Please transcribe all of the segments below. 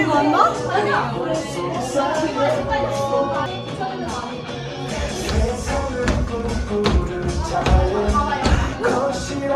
이거 맞나? 쓰리로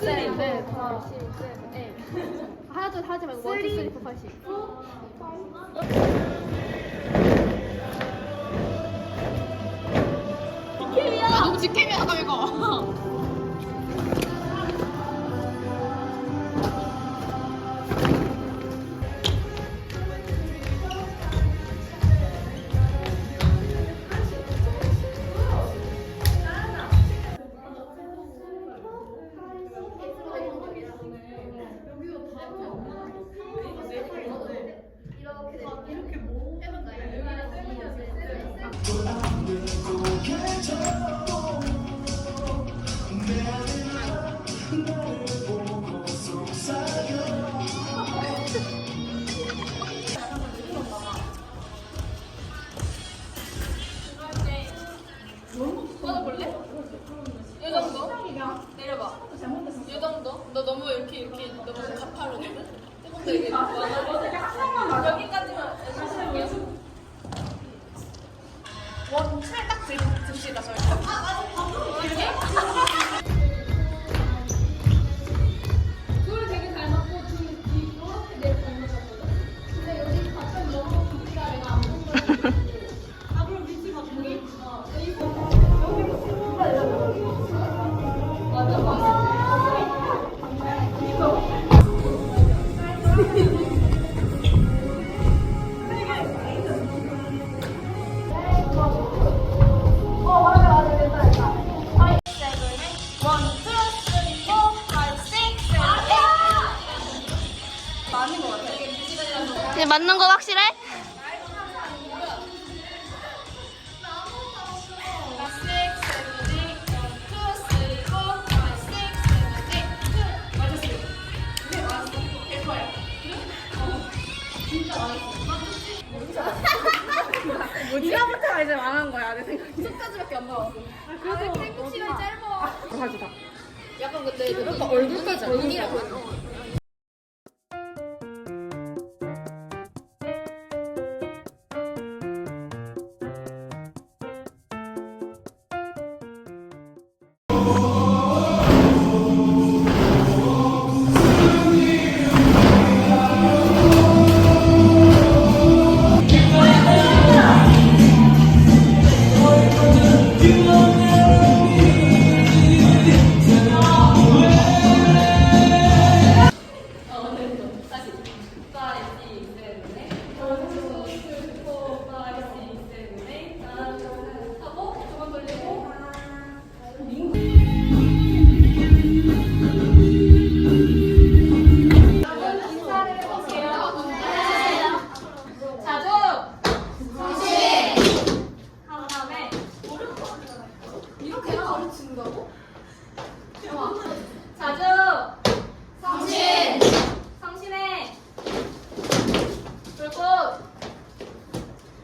셋, 넷, 다섯. 하나, 둘 하지 말고 원, 투, 쓰리, 포, 파이브. 야, 너무 직캠이야, 이거. 정도? 내려봐. 이 정도? 너 너무 이렇게 이렇게 너무 가파르거든? 조금 더 이게 많아. 이제 맞는 거 확실해? 이거부터 이제 망한 거야 내 생각에. 끝까지밖에 안 나왔어. 그래서 탱크 시간이 짧아. 가지다. 약간 근데 얼굴까지 보여. 자 이렇게 가르친다고? 자주! 성신 성신해! 불꽃!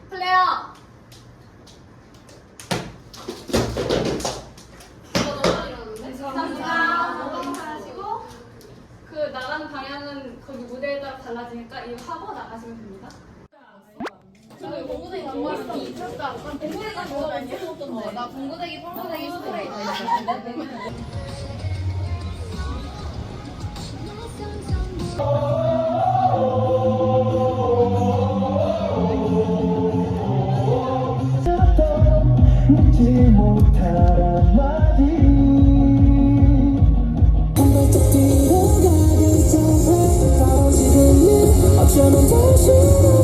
플레어! 이거 너무 많이? 감사합니다. 하시고 그 나가는 방향은 거기 무대에 따라 달라지니까 이거 하고 나가시면 됩니다 정말. 공구대기 좋아 많이 했었던데. 나 공구대기, 뻥구대기 스프레이 다 어쩌면 없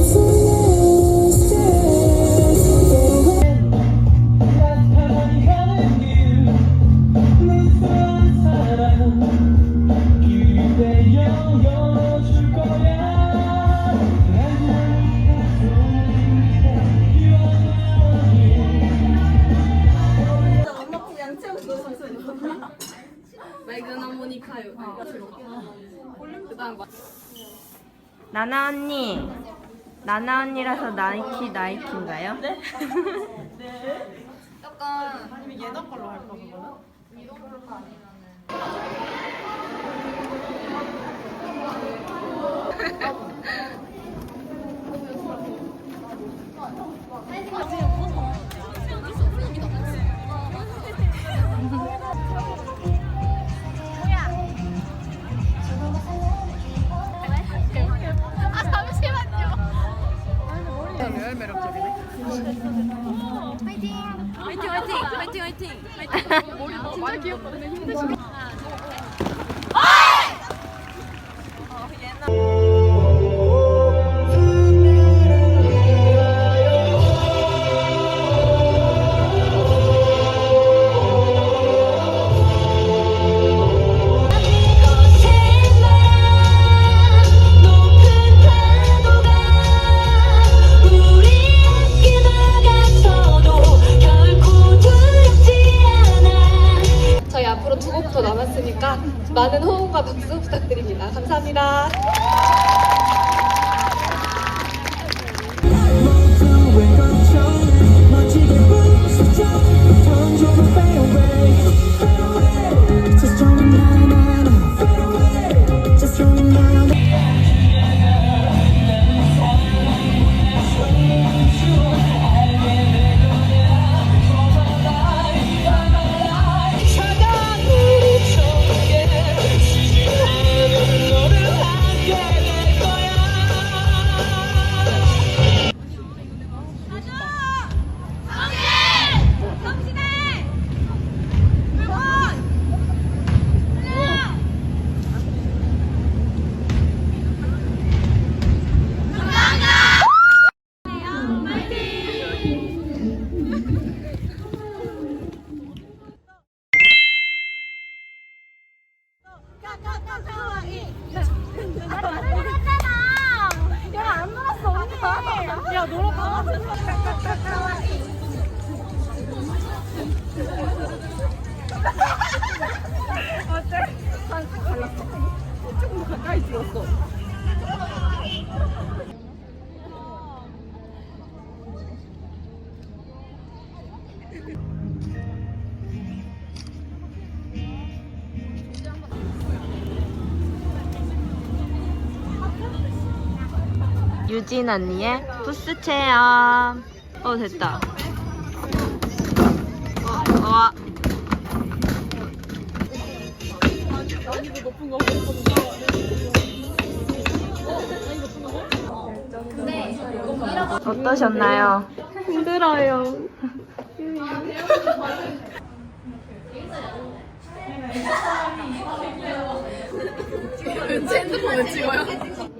나나 언니. 나나 언니라서 나이키 나이키인가요? 네. 약간 높은 매우 화이팅! 화이팅 화이팅 화이팅 화이팅 화이팅. 귀엽다. 힘드시겠 많은 호응과 박수 부탁드립니다. 감사합니다. 아, 어때? 한 갈랐어. 조금 더 가까이 들었어. 유진 언니의 부스 체험. 어 됐다. 어, 와. 어떠셨나요? 힘들어요. 핸드폰을 찍어요?